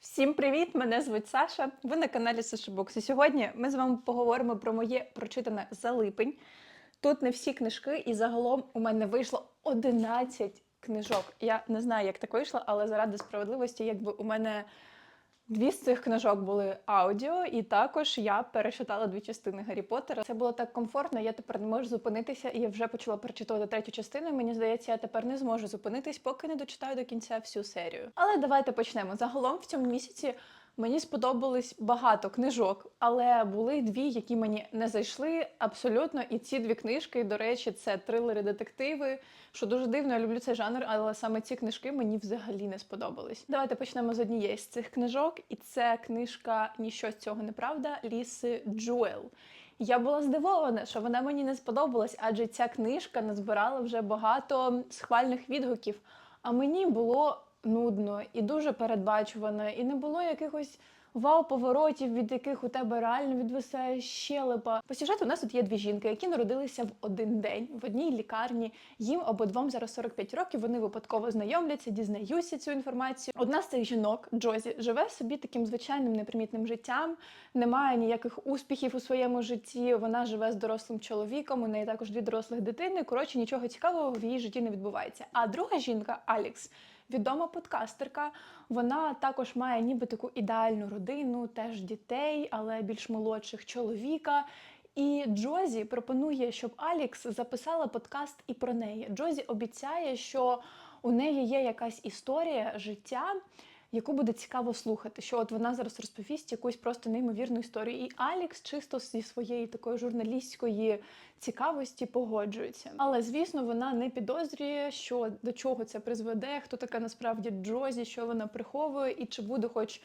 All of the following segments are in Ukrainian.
Всім привіт! Мене звуть Саша. Ви на каналі Сашибокс. І сьогодні ми з вами поговоримо про моє прочитане за липень. Тут не всі книжки, і загалом у мене вийшло 11 книжок. Я не знаю, як так вийшло, але заради справедливості, якби у мене дві з цих книжок були аудіо, і також я перечитала дві частини Гаррі Поттера. Це було так комфортно. Я тепер не можу зупинитися, і я вже почала перечитувати третю частину. Мені здається, я тепер не зможу зупинитись, поки не дочитаю до кінця всю серію. Але давайте почнемо. Загалом в цьому місяці. Мені сподобались багато книжок, але були дві, які мені не зайшли абсолютно. І ці дві книжки, до речі, це трилери, детективи. Що дуже дивно, я люблю цей жанр, але саме ці книжки мені взагалі не сподобались. Давайте почнемо з однієї з цих книжок, і це книжка Ніщо з цього неправда Ліси Джуел. Я була здивована, що вона мені не сподобалась, адже ця книжка назбирала вже багато схвальних відгуків. А мені було нудно і дуже передбачувано, і не було якихось вау-поворотів, від яких у тебе реально відвисає щелепа. По сюжету у нас тут є дві жінки, які народилися в один день в одній лікарні. Їм обидвом зараз 45 років. Вони випадково знайомляться, дізнаються цю інформацію. Одна з цих жінок, Джозі, живе собі таким звичайним непримітним життям, не має ніяких успіхів у своєму житті. Вона живе з дорослим чоловіком. У неї також дві дорослих дитини. Коротше, нічого цікавого в її житті не відбувається. А друга жінка, Алікс. Відома подкастерка, вона також має ніби таку ідеальну родину, теж дітей, але більш молодших чоловіка. І Джозі пропонує, щоб Алікс записала подкаст і про неї. Джозі обіцяє, що у неї є якась історія життя, яку буде цікаво слухати. Що от вона зараз розповість якусь просто неймовірну історію. І Алікс чисто зі своєї такої журналістської цікавості погоджується. Але звісно, вона не підозрює, що до чого це призведе, хто така насправді Джозі, що вона приховує, і чи буде хоч.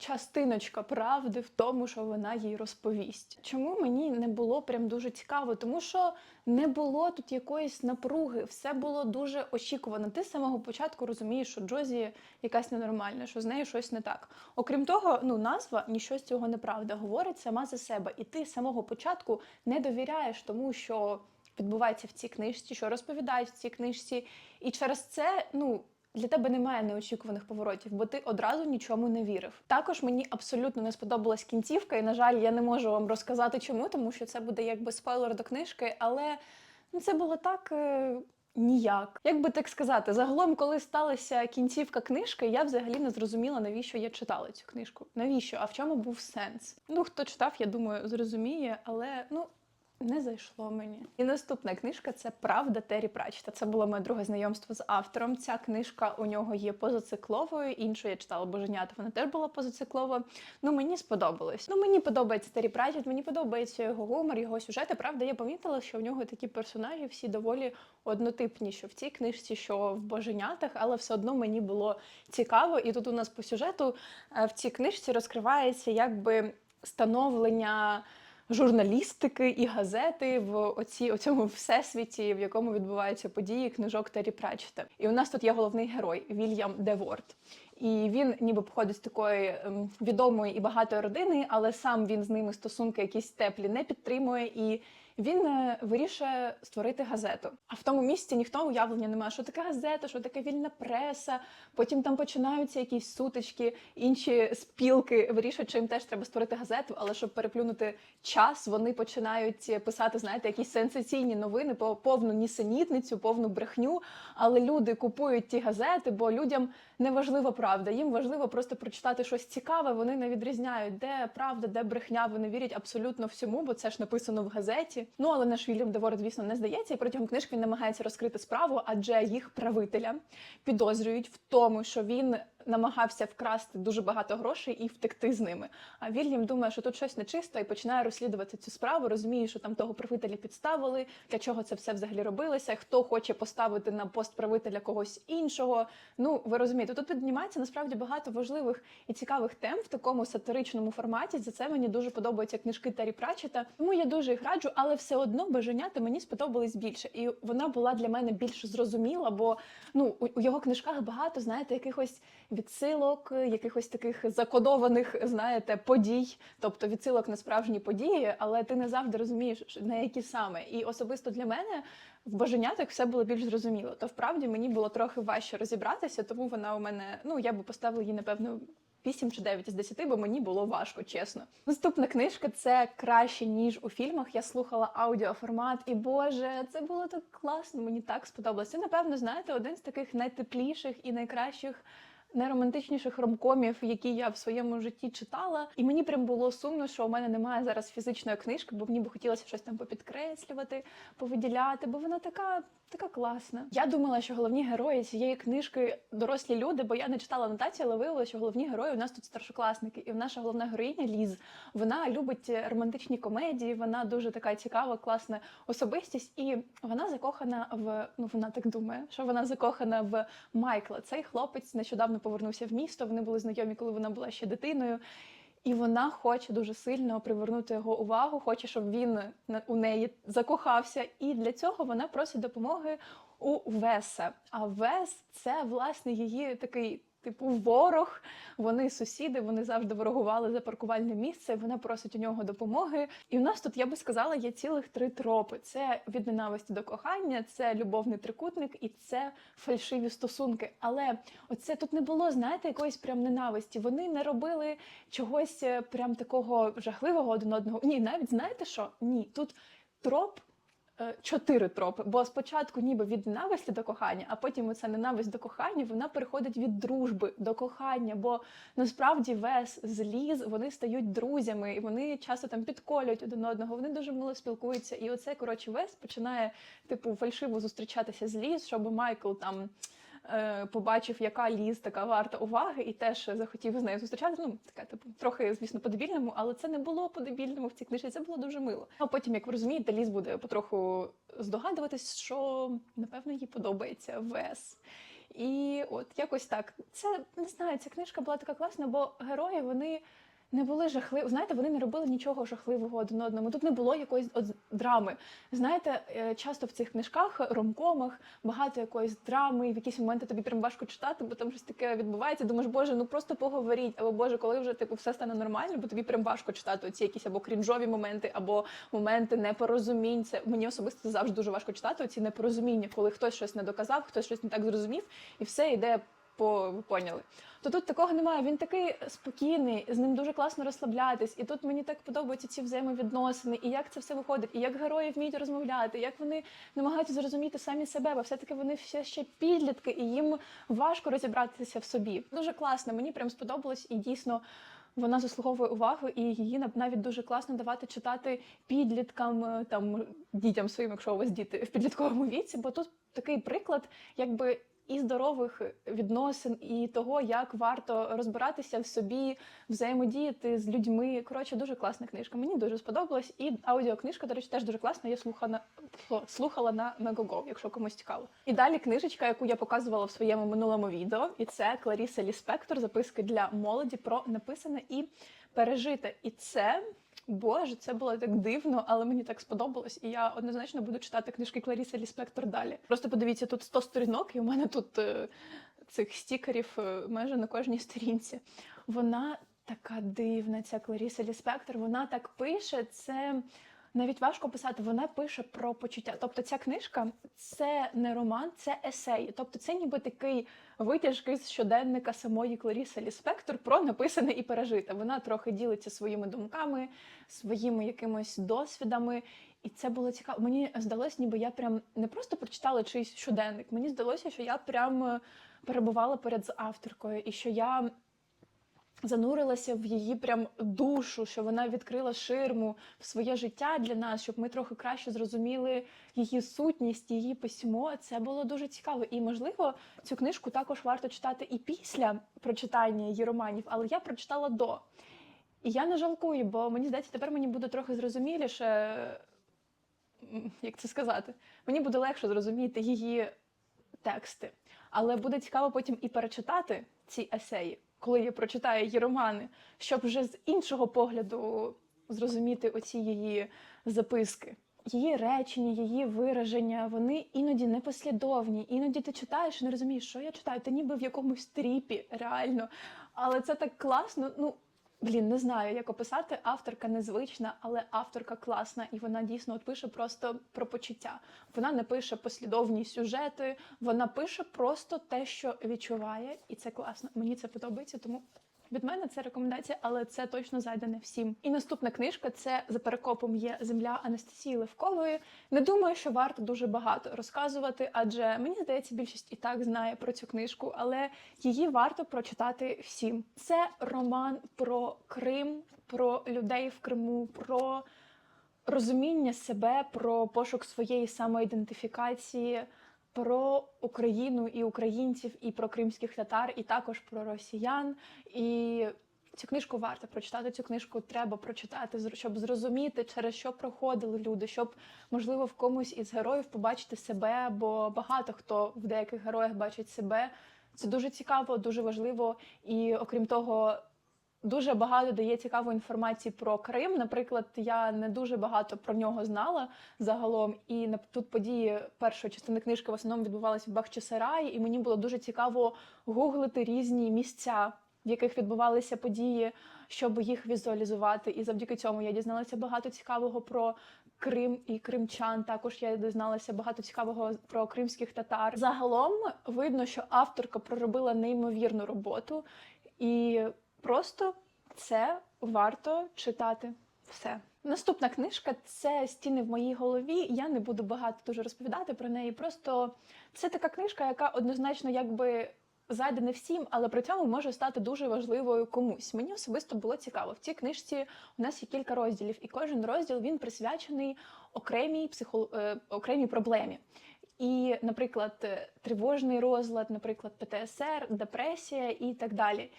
Частиночка правди в тому, що вона їй розповість. Чому мені не було прям дуже цікаво? Тому що не було тут якоїсь напруги, все було дуже очікувано. Ти з самого початку розумієш, що Джозі якась ненормальна, що з нею щось не так. Окрім того, ну назва ніщо з цього неправда говорить сама за себе, і ти з самого початку не довіряєш тому, що відбувається в цій книжці, що розповідають в цій книжці, і через це, ну. Для тебе немає неочікуваних поворотів, бо ти одразу нічому не вірив. Також мені абсолютно не сподобалась кінцівка, і на жаль, я не можу вам розказати, чому, тому що це буде якби спойлер до книжки, але ну, це було так. Е... Ніяк, як би так сказати, загалом, коли сталася кінцівка книжки, я взагалі не зрозуміла, навіщо я читала цю книжку. Навіщо? А в чому був сенс? Ну, хто читав, я думаю, зрозуміє, але ну не зайшло мені. І наступна книжка це Правда Террі Пратчета. Це було моє друге знайомство з автором. Ця книжка у нього є позацикловою. Іншу я читала Боженята, вона теж була позациклова. Ну мені сподобалось. Ну мені подобається Террі Пратчет, мені подобається його гумор, його сюжети. Правда, я помітила, що в нього такі персонажі всі доволі однотипні, що в цій книжці, що в Боженятах, але все одно мені було цікаво. І тут у нас по сюжету е, в цій книжці розкривається якби становлення журналістики і газети в оці, оцьому всесвіті, в якому відбуваються події книжок Террі Пратчета. І у нас тут є головний герой Вільям Деворд. І він ніби походить з такої ем, відомої і багатої родини, але сам він з ними стосунки якісь теплі не підтримує і він е, вирішує створити газету. А в тому місці ніхто уявлення не має, що таке газета, що таке вільна преса. Потім там починаються якісь сутички, інші спілки вирішують, що їм теж треба створити газету, але щоб переплюнути час, вони починають писати, знаєте, якісь сенсаційні новини по повну нісенітницю, повну брехню. Але люди купують ті газети, бо людям не важлива правда. Їм важливо просто прочитати щось цікаве. Вони не відрізняють, де правда, де брехня. Вони вірять абсолютно всьому, бо це ж написано в газеті. Ну але наш Вільям Девор, звісно, не здається, і протягом книжки він намагається розкрити справу, адже їх правителя підозрюють в тому, що він намагався вкрасти дуже багато грошей і втекти з ними. А Вільям думає, що тут щось нечисто, і починає розслідувати цю справу. Розуміє, що там того правителя підставили, для чого це все взагалі робилося, хто хоче поставити на пост правителя когось іншого. Ну ви розумієте, тут піднімається насправді багато важливих і цікавих тем в такому сатиричному форматі. За це мені дуже подобаються книжки Террі Пратчета. Тому я дуже їх раджу, але все одно бажанята мені сподобались більше, і вона була для мене більш зрозуміла, бо ну у його книжках багато знаєте якихось відсилок, якихось таких закодованих, знаєте, подій, тобто відсилок на справжні події, але ти не завжди розумієш, на які саме. І особисто для мене в боженятах все було більш зрозуміло. То вправді мені було трохи важче розібратися, тому вона у мене, ну я би поставила її, напевно. 8 чи 9 із 10, бо мені було важко, чесно. Наступна книжка це краще ніж у фільмах. Я слухала аудіоформат, і Боже, це було так класно. Мені так сподобалося. Це, напевно, знаєте, один з таких найтепліших і найкращих. Найромантичніших ромкомів, які я в своєму житті читала, і мені прям було сумно, що у мене немає зараз фізичної книжки, бо мені б хотілося щось там попідкреслювати, повиділяти, бо вона така, така класна. Я думала, що головні герої цієї книжки дорослі люди, бо я не читала анотації, але виявилося, що головні герої у нас тут старшокласники. І наша головна героїня Ліз. Вона любить романтичні комедії, вона дуже така цікава, класна особистість, і вона закохана в ну вона так думає, що вона закохана в Майкла. Цей хлопець нещодавно повернувся в місто. Вони були знайомі, коли вона була ще дитиною. І вона хоче дуже сильно привернути його увагу, хоче, щоб він у неї закохався. І для цього вона просить допомоги у Веса. А Вес це власне її такий. Типу ворог, вони сусіди, вони завжди ворогували за паркувальне місце. Вона просить у нього допомоги. І у нас тут, я би сказала, є цілих три тропи: це від ненависті до кохання, це любовний трикутник і це фальшиві стосунки. Але оце тут не було, знаєте, якоїсь прям ненависті. Вони не робили чогось е, прям такого жахливого один одного. Ні, навіть знаєте що? Ні, тут троп. Е, Чотири тропи, бо спочатку ніби від ненависті до кохання, а потім оця ненависть до кохання вона переходить від дружби до кохання. Бо насправді вес зліз, вони стають друзями, і вони часто там підколюють один одного. Вони дуже мило спілкуються. І оце коротше вес починає типу фальшиво зустрічатися з ліз, щоб Майкл там побачив, яка ліз така варта уваги, і теж захотів з нею зустрічатися. Ну, така, типу, трохи, звісно, по-дебільному, але це не було по-дебільному в цій книжці, це було дуже мило. А потім, як ви розумієте, ліз буде потроху здогадуватись, що напевно їй подобається Вес. І от якось так. Це не знаю, ця книжка була така класна, бо герої вони не були жахливі. Знаєте, вони не робили нічого жахливого один одному. Тут не було якоїсь драми. Знаєте, е, часто в цих книжках, ромкомах багато якоїсь драми, в якісь моменти тобі прям важко читати, бо там щось таке відбувається. Думаєш, боже, ну просто поговоріть, або боже, коли вже типу все стане нормально, бо тобі прям важко читати оці якісь або крінжові моменти, або моменти непорозумінь. Це мені особисто завжди дуже важко читати оці непорозуміння, коли хтось щось не доказав, хтось щось не так зрозумів, і все йде по поняли. То тут такого немає. Він такий спокійний, з ним дуже класно розслаблятись. І тут мені так подобаються ці взаємовідносини, і як це все виходить, і як герої вміють розмовляти, як вони намагаються зрозуміти самі себе, бо все-таки вони все ще підлітки, і їм важко розібратися в собі. Дуже класно, мені прям сподобалось і дійсно. Вона заслуговує увагу, і її нав- навіть дуже класно давати читати підліткам, е, там дітям своїм, якщо у вас діти в підлітковому віці. Бо тут такий приклад, якби і здорових відносин, і того, як варто розбиратися в собі, взаємодіяти з людьми. Коротше, дуже класна книжка. Мені дуже сподобалась. І аудіокнижка, до речі, теж дуже класна. Я слухала, слухала на Megogo, якщо комусь цікаво. І далі книжечка, яку я показувала в своєму минулому відео, і це Кларіса Ліспектор, записки для молоді про написане і пережите. І це. Боже, це було так дивно, але мені так сподобалось, і я однозначно буду читати книжки Кларіси Ліспектор далі. Просто подивіться, тут 100 сторінок, і у мене тут е, цих стікерів е, майже на кожній сторінці. Вона така дивна, ця Кларіса Ліспектор. Вона так пише. Це навіть важко писати. Вона пише про почуття. Тобто, ця книжка це не роман, це есей. Тобто, це ніби такий витяжки з щоденника самої Кларіси Ліспектор про написане і пережите. Вона трохи ділиться своїми думками, своїми якимось досвідами. І це було цікаво. Мені здалось, ніби я прям не просто прочитала чийсь щоденник. Мені здалося, що я прям е, перебувала перед авторкою, і що я занурилася в її прям душу, що вона відкрила ширму в своє життя для нас, щоб ми трохи краще зрозуміли її сутність, її письмо. Це було дуже цікаво. І можливо, цю книжку також варто читати і після прочитання її романів, але я прочитала до. І я не жалкую, бо мені здається, тепер мені буде трохи зрозуміліше, як це сказати, мені буде легше зрозуміти її тексти. Але буде цікаво потім і перечитати ці есеї, коли я прочитаю її романи, щоб вже з іншого погляду зрозуміти оці її записки. Її речення, її вираження, вони іноді непослідовні. Іноді ти читаєш і не розумієш, що я читаю. Ти ніби в якомусь тріпі, реально. Але це так класно. Ну, блін, не знаю, як описати. Авторка незвична, але авторка класна, і вона дійсно от пише просто про почуття. Вона не пише послідовні сюжети, вона пише просто те, що відчуває, і це класно. Мені це подобається, тому Від мене це рекомендація, але це точно зайде не всім. І наступна книжка це за перекопом є земля Анастасії Левкової. Не думаю, що варто дуже багато розказувати, адже мені здається, більшість і так знає про цю книжку, але її варто прочитати всім. Це роман про Крим, про людей в Криму, про розуміння себе, про пошук своєї самоідентифікації, про Україну і українців, і про кримських татар, і також про росіян. І цю книжку варто прочитати. Цю книжку треба прочитати, щоб зрозуміти, через що проходили люди, щоб можливо в комусь із героїв побачити себе, бо багато хто в деяких героях бачить себе. Це дуже цікаво, дуже важливо. І окрім того, дуже багато дає цікавої інформації про Крим. Наприклад, я не дуже багато про нього знала загалом. І тут події першої частини книжки в основному відбувалися в Бахчисараї, і мені було дуже цікаво гуглити різні місця, в яких відбувалися події, щоб їх візуалізувати. І завдяки цьому я дізналася багато цікавого про Крим і кримчан. Також я дізналася багато цікавого про кримських татар. Загалом видно, що авторка проробила неймовірну роботу, і просто це варто читати все. Наступна книжка це стіни в моїй голові. Я не буду багато дуже розповідати про неї. Просто це така книжка, яка однозначно якби зайде не всім, але при цьому може стати дуже важливою комусь. Мені особисто було цікаво. В цій книжці у нас є кілька розділів, і кожен розділ він присвячений окремій психо... е, окремій проблемі. І, наприклад, тривожний розлад, наприклад, ПТСР, депресія і так далі.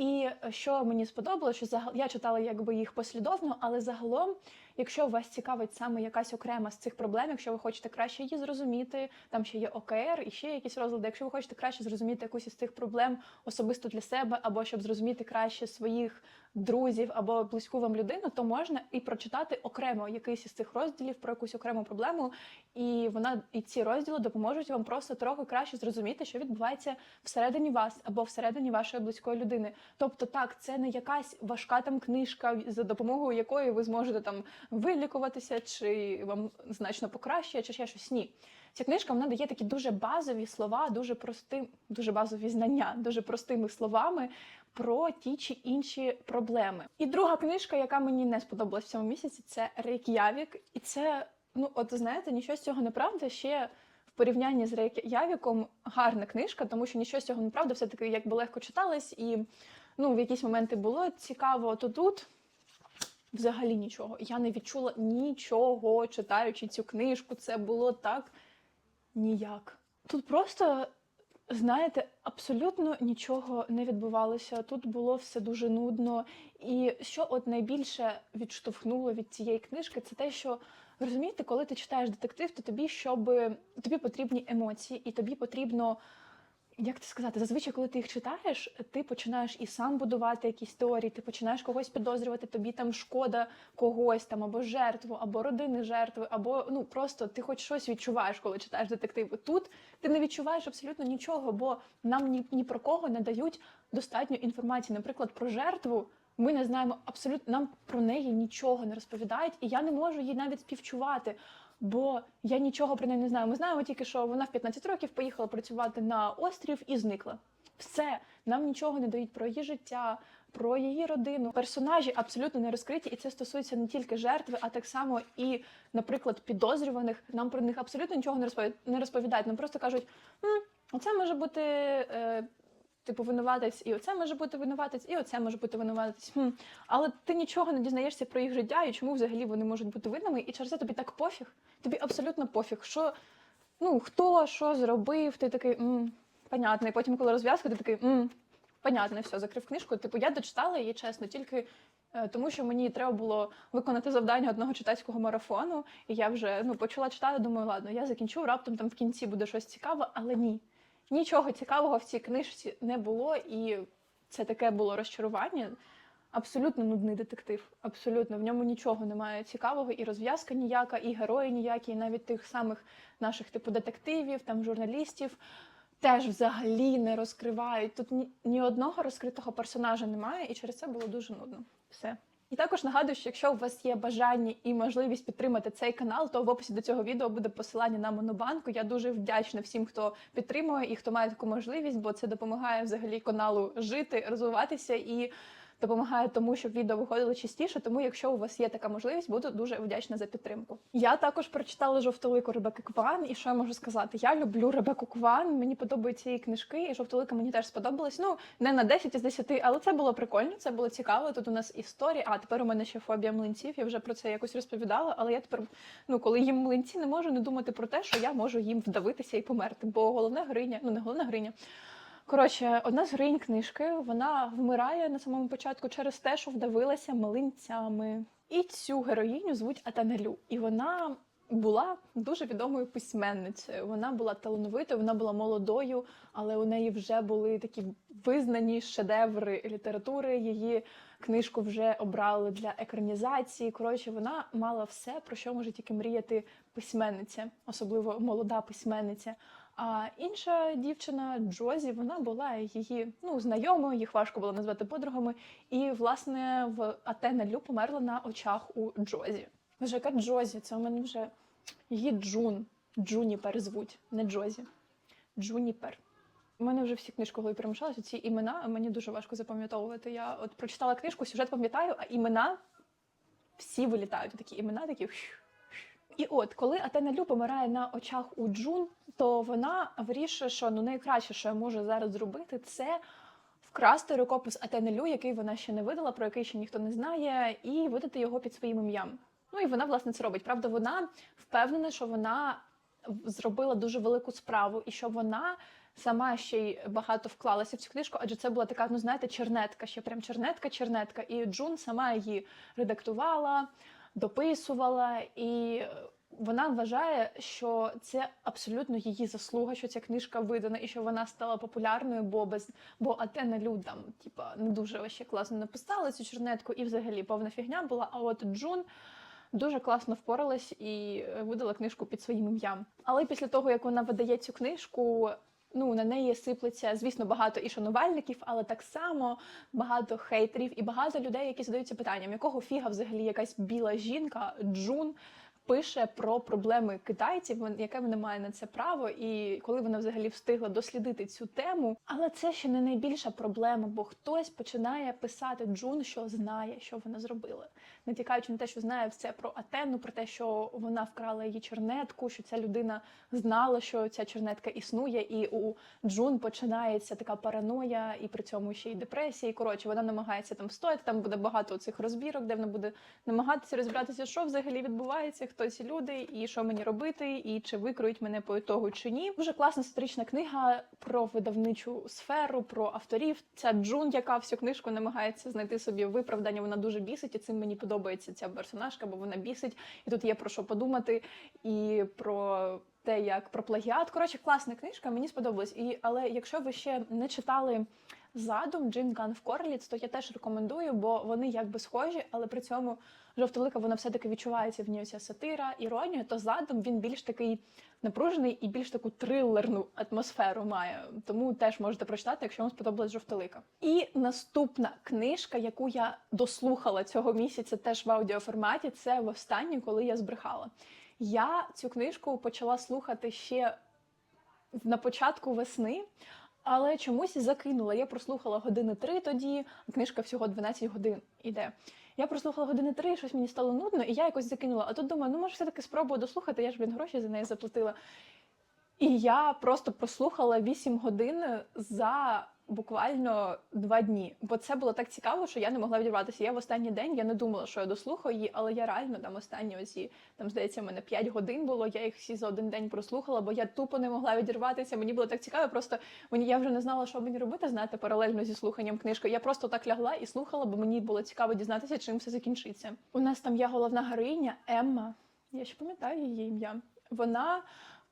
І що мені сподобалося, що я читала якби їх послідовно, але загалом, якщо вас цікавить саме якась окрема з цих проблем, якщо ви хочете краще її зрозуміти, там ще є ОКР і ще якісь розлади. Якщо ви хочете краще зрозуміти якусь із цих проблем особисто для себе, або щоб зрозуміти краще своїх друзів або близьку вам людину, то можна і прочитати окремо якийсь із цих розділів про якусь окрему проблему, і вона і ці розділи допоможуть вам просто трохи краще зрозуміти, що відбувається всередині вас або всередині вашої близької людини. Тобто, так, це не якась важка там книжка, за допомогою якої ви зможете там вилікуватися, чи вам значно покращує, чи ще щось. Ні. Ця книжка вона дає такі дуже базові слова, дуже простим, дуже базові знання, дуже простими словами про ті чи інші проблеми. І друга книжка, яка мені не сподобалась в цьому місяці, це Рейк'явік. І це, ну от знаєте, нічого з цього не правда. Ще в порівнянні з Рейк'явіком гарна книжка, тому що нічого з цього не правда, все таки якби легко читалось, і ну в якісь моменти було цікаво, то тут. Взагалі нічого. Я не відчула нічого, читаючи цю книжку. Це було так ніяк. Тут просто, знаєте, абсолютно нічого не відбувалося. Тут було все дуже нудно. І що от найбільше відштовхнуло від цієї книжки, це те, що розумієте, коли ти читаєш детектив, то тобі щоб тобі потрібні емоції, і тобі потрібно. Як це сказати, зазвичай, коли ти їх читаєш, ти починаєш і сам будувати якісь теорії, ти починаєш когось підозрювати, тобі там шкода когось там або жертву, або родини жертви, або ну просто ти хоч щось відчуваєш, коли читаєш детективи. Тут ти не відчуваєш абсолютно нічого, бо нам ні, ні про кого не дають достатньо інформації. Наприклад, про жертву ми не знаємо абсолютно нам про неї нічого не розповідають, і я не можу її навіть співчувати. Бо я нічого про неї не знаю. Ми знаємо тільки, що вона в 15 років поїхала працювати на острів і зникла. Все, нам нічого не дають про її життя, про її родину. Персонажі абсолютно не розкриті, і це стосується не тільки жертви, а так само і, наприклад, підозрюваних. Нам про них абсолютно нічого не розповідають. Розповідають. Нам просто кажуть, «М, оце може бути. Е, Типу, винуватець, і оце може бути винуватець, і оце може бути винуватець. Хм. Але ти нічого не дізнаєшся про їх життя і чому взагалі вони можуть бути винними, і через це тобі так пофіг. Тобі абсолютно пофіг, що ну хто що зробив, ти такий м, понятно. І потім, коли розв'язка, ти такий м, понятно, все, закрив книжку. Типу, я дочитала її чесно, тільки е, тому, що мені треба було виконати завдання одного читацького марафону, і я вже ну почала читати. Думаю, ладно, я закінчу, раптом там в кінці буде щось цікаве, але ні. Нічого цікавого в цій книжці не було, і це таке було розчарування. Абсолютно нудний детектив. Абсолютно в ньому нічого немає цікавого, і розв'язка ніяка, і герої ніякі, і навіть тих самих наших типу детективів, там журналістів теж взагалі не розкривають. Тут ні, ні одного розкритого персонажа немає, і через це було дуже нудно. Все. І також нагадую, що якщо у вас є бажання і можливість підтримати цей канал, то в описі до цього відео буде посилання на монобанку. Я дуже вдячна всім, хто підтримує і хто має таку можливість, бо це допомагає взагалі каналу жити, розвиватися і допомагає тому, щоб відео виходило частіше. Тому, якщо у вас є така можливість, буду дуже вдячна за підтримку. Я також прочитала жовтолику Ребекки Кван, і що я можу сказати? Я люблю Ребекку Кван, мені подобаються її книжки, і жовтолика мені теж сподобалась. Ну не на 10 із 10, але це було прикольно, це було цікаво. Тут у нас історія. А тепер у мене ще фобія млинців. Я вже про це якось розповідала. Але я тепер, ну коли їм млинці, не можу не думати про те, що я можу їм вдавитися і померти. Бо головна гриня, ну не головна гриня. Коротше, одна з героїнь книжки вона вмирає на самому початку через те, що вдавилася млинцями. І цю героїню звуть Атанелю. І вона була дуже відомою письменницею. Вона була талановитою, вона була молодою, але у неї вже були такі визнані шедеври літератури. Її книжку вже обрали для екранізації. Коротше, вона мала все, про що може тільки мріяти письменниця, особливо молода письменниця. А інша дівчина Джозі, вона була її ну знайомою, їх важко було назвати подругами. І власне в Атена Лю померла на очах у Джозі. Вже яка Джозі? Це у мене вже її Джун. Джуніпер звуть, не Джозі. Джуніпер. У мене вже всі книжки голові перемішалися. Ці імена мені дуже важко запам'ятовувати. Я от прочитала книжку, сюжет пам'ятаю, а імена всі вилітають. Такі імена, такі. І от, коли Атена Лю помирає на очах у Джун, то вона вирішує, що ну найкраще, що я можу зараз зробити, це вкрасти рукопис Атени Лю, який вона ще не видала, про який ще ніхто не знає, і видати його під своїм ім'ям. Ну і вона власне це робить. Правда, вона впевнена, що вона зробила дуже велику справу, і що вона сама ще й багато вклалася в цю книжку, адже це була така, ну знаєте, чернетка, ще прям чернетка-чернетка. І Джун сама її редактувала, дописувала, і вона вважає, що це абсолютно її заслуга, що ця книжка видана, і що вона стала популярною, бо без бо Атена Люд там, типа, не дуже вообще класно написала цю чернетку, і взагалі повна фігня була. А от Джун. Дуже класно впоралась і видала книжку під своїм ім'ям. Але після того, як вона видає цю книжку, ну на неї сиплеться, звісно, багато і шанувальників, але так само багато хейтерів і багато людей, які задаються питанням, якого фіга взагалі якась біла жінка, Джун. Пише про проблеми китайців, яке вона має на це право, і коли вона взагалі встигла дослідити цю тему. Але це ще не найбільша проблема, бо хтось починає писати Джун, що знає, що вона зробила, не тікаючи на те, що знає все про Атену, про те, що вона вкрала її чернетку, що ця людина знала, що ця чернетка існує, і у Джун починається така параноя, і при цьому ще й депресія. І коротше, вона намагається там встояти. Там буде багато цих розбірок, де вона буде намагатися розібратися, що взагалі відбувається хто ці люди, і що мені робити, і чи викроють мене по ітогу чи ні. Дуже класна сатирична книга про видавничу сферу, про авторів. Ця Джун, яка всю книжку намагається знайти собі виправдання. Вона дуже бісить, і цим мені подобається ця персонажка, бо вона бісить, і тут є про що подумати, і про. Те, як про плагіат. Коротше, класна книжка, мені сподобалась. І, Але якщо ви ще не читали задум Джим Ган в Корліц, то я теж рекомендую, бо вони якби схожі, але при цьому жовтолика вона все-таки відчувається в ній ця сатира, іронія, то задум він більш такий напружений і більш таку трилерну атмосферу має. Тому теж можете прочитати, якщо вам сподобалась жовтолика. І наступна книжка, яку я дослухала цього місяця, теж в аудіоформаті, це востаннє, коли я збрехала. Я цю книжку почала слухати ще на початку весни. Але чомусь закинула. Я прослухала години три тоді, книжка всього 12 годин іде. Я прослухала години три, щось мені стало нудно, і я якось закинула. А тут думаю, ну може все-таки спробую дослухати, я ж блін гроші за неї заплатила. І я просто прослухала 8 годин за буквально два дні. Бо це було так цікаво, що я не могла відірватися. Я в останній день я не думала, що я дослухаю її, але я реально там останні оці, там здається, в мене 5 годин було. Я їх всі за один день прослухала, бо я тупо не могла відірватися. Мені було так цікаво. Просто мені я вже не знала, що мені робити, знаєте, паралельно зі слуханням книжки. Я просто так лягла і слухала, бо мені було цікаво дізнатися, чим все закінчиться. У нас там є головна героїня Емма. Я ще пам'ятаю її ім'я. Вона.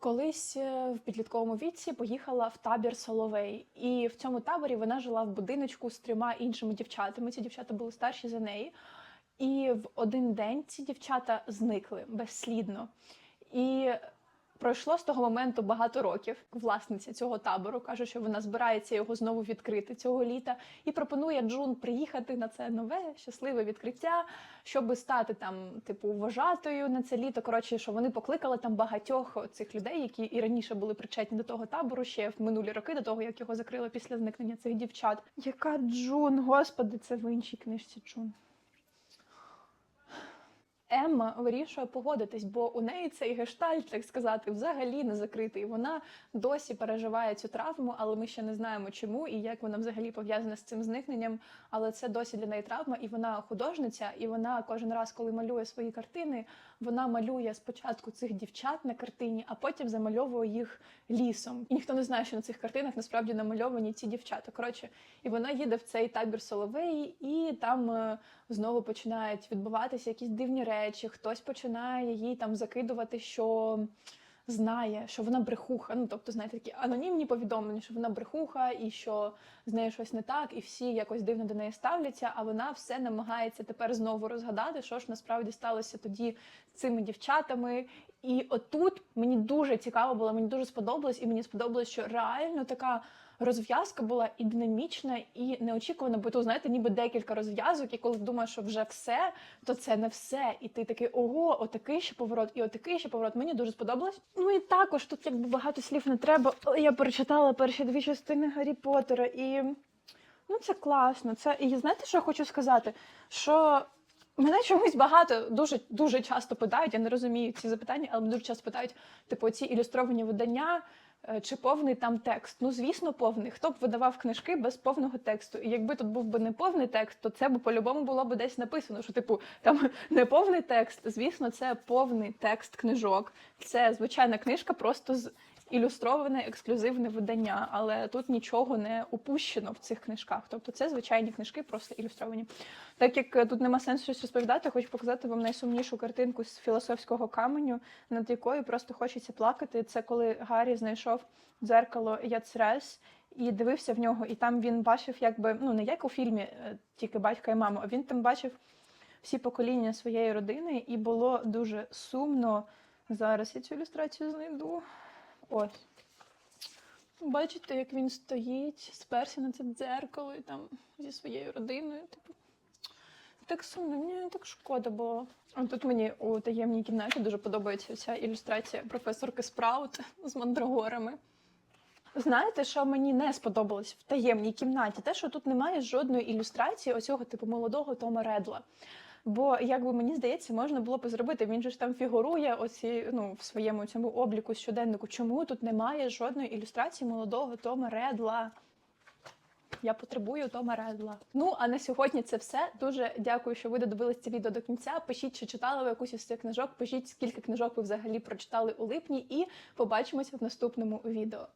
Колись е, в підлітковому віці поїхала в табір Соловей, і в цьому таборі вона жила в будиночку з трьома іншими дівчатами. Ці дівчата були старші за неї. І в один день ці дівчата зникли безслідно. І Пройшло з того моменту багато років. Власниця цього табору каже, що вона збирається його знову відкрити цього літа, і пропонує Джун приїхати на це нове щасливе відкриття, щоб стати там, типу, вважатою на це літо. Коротше, що вони покликали там багатьох цих людей, які і раніше були причетні до того табору, ще в минулі роки, до того як його закрили після зникнення цих дівчат. Яка Джун, господи, це в іншій книжці Джун. Емма вирішує погодитись, бо у неї цей гештальт, так сказати, взагалі не закритий. Вона досі переживає цю травму, але ми ще не знаємо чому і як вона взагалі пов'язана з цим зникненням. Але це досі для неї травма, і вона художниця, і вона кожен раз, коли малює свої картини, вона малює спочатку цих дівчат на картині, а потім замальовує їх лісом. І ніхто не знає, що на цих картинах насправді намальовані ці дівчата. Коротше, і вона їде в цей табір Соловей, і там е, знову починають відбуватися якісь дивні речі. Хтось починає їй там закидувати, що знає, що вона брехуха. Ну тобто, знаєте, такі анонімні повідомлення, що вона брехуха і що з нею щось не так, і всі якось дивно до неї ставляться. А вона все намагається тепер знову розгадати, що ж насправді сталося тоді з цими дівчатами. І отут мені дуже цікаво було, мені дуже сподобалось, і мені сподобалось, що реально така розв'язка була і динамічна, і неочікувана, бо тут, знаєте, ніби декілька розв'язок, і коли думаєш, що вже все, то це не все. І ти такий ого, отакий ще поворот, і отакий ще поворот. Мені дуже сподобалось. Ну і також тут якби багато слів не треба. Я перечитала перші дві частини Гаррі Поттера, і ну це класно. Це і знаєте, що я хочу сказати? Що Мене чомусь багато дуже дуже часто питають. Я не розумію ці запитання, але дуже часто питають, типу, ці ілюстровані видання. Е, Чи повний там текст? Ну, звісно, повний. Хто б видавав книжки без повного тексту? І якби тут був би не повний текст, то це б по-любому було б десь написано, що типу там не повний текст. Звісно, це повний текст книжок. Це звичайна книжка, просто з ілюстроване ексклюзивне видання, але тут нічого не упущено в цих книжках. Тобто це звичайні книжки, просто ілюстровані. Так як е, тут нема сенсу щось розповідати, хочу показати вам найсумнішу картинку з філософського каменю, над якою просто хочеться плакати. Це коли Гаррі знайшов дзеркало Яцрес і дивився в нього, і там він бачив, якби ну не як у фільмі, е, тільки батька і маму, а він там бачив всі покоління своєї родини, і було дуже сумно. Зараз я цю ілюстрацію знайду. Ось. Бачите, як він стоїть, сперся на це дзеркало і там зі своєю родиною. Типу. Так сумно, мені так шкода було. А тут мені у таємній кімнаті дуже подобається ця ілюстрація професорки Спраут з мандрагорами. Знаєте, що мені не сподобалось в таємній кімнаті? Те, що тут немає жодної ілюстрації оцього типу молодого Тома Редла. Бо, як би мені здається, можна було б зробити. Він же ж там фігурує оці, ну, в своєму цьому обліку щоденнику. Чому тут немає жодної ілюстрації молодого Тома Редла? Я потребую Тома Редла. Ну а на сьогодні це все. Дуже дякую, що ви додивились це відео до кінця. Пишіть, чи читали ви якусь із цих книжок. Пишіть, скільки книжок ви взагалі прочитали у липні, і побачимося в наступному відео.